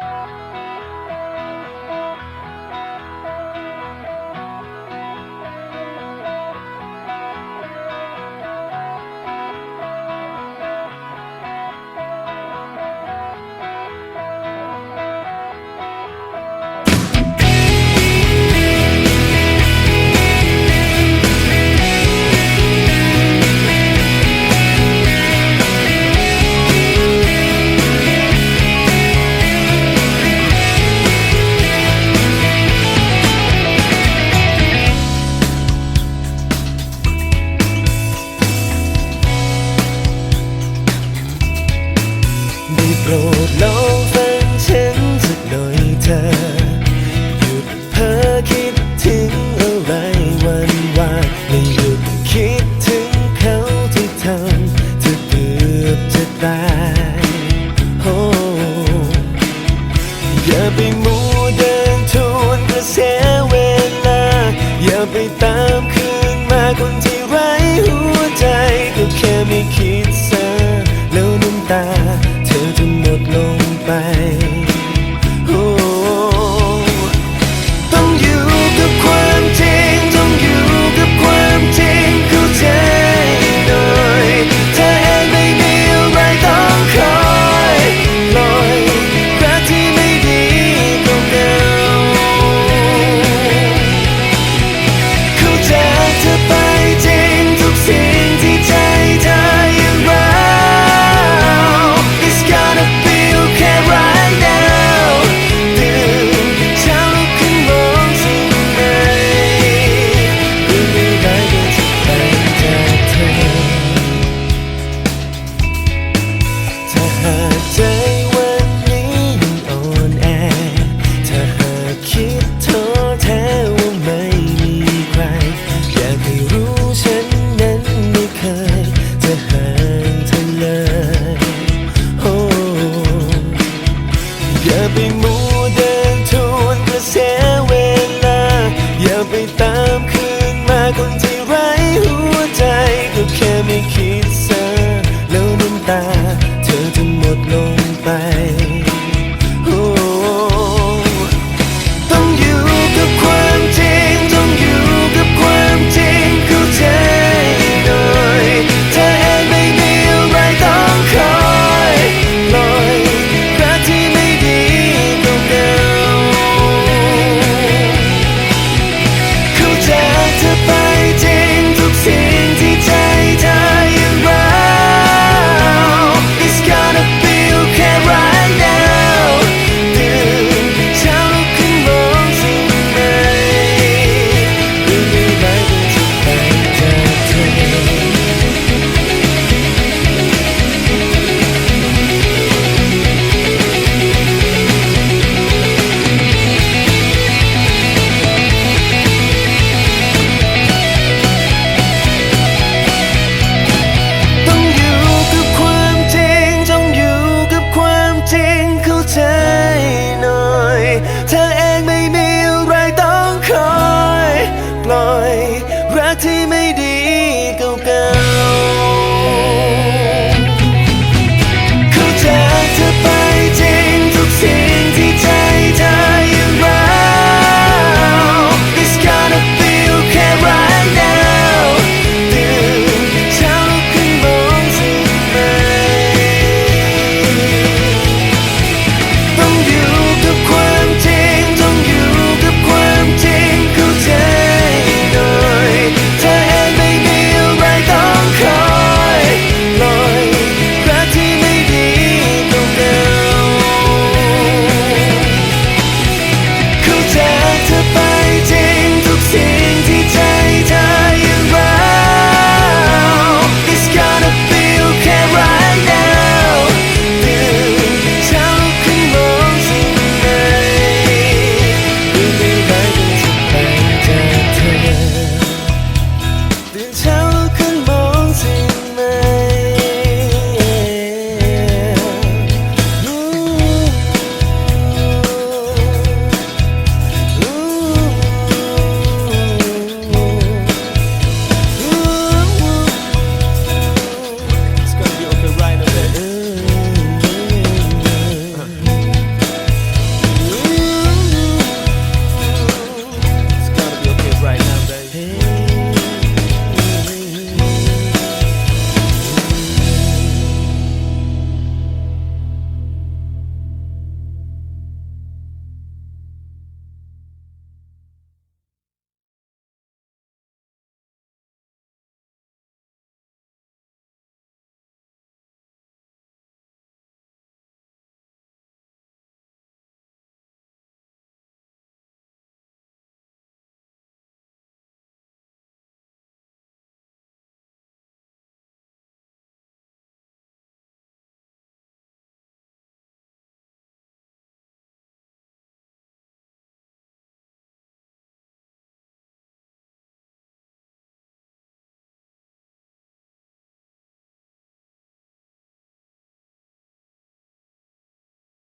Bye. ได้โอย่าไปมัวเดินทวนกระแสเวลา อย่าไปตามคืนมาคนที่ไร้หัวใจก็แค่ไม่คิด being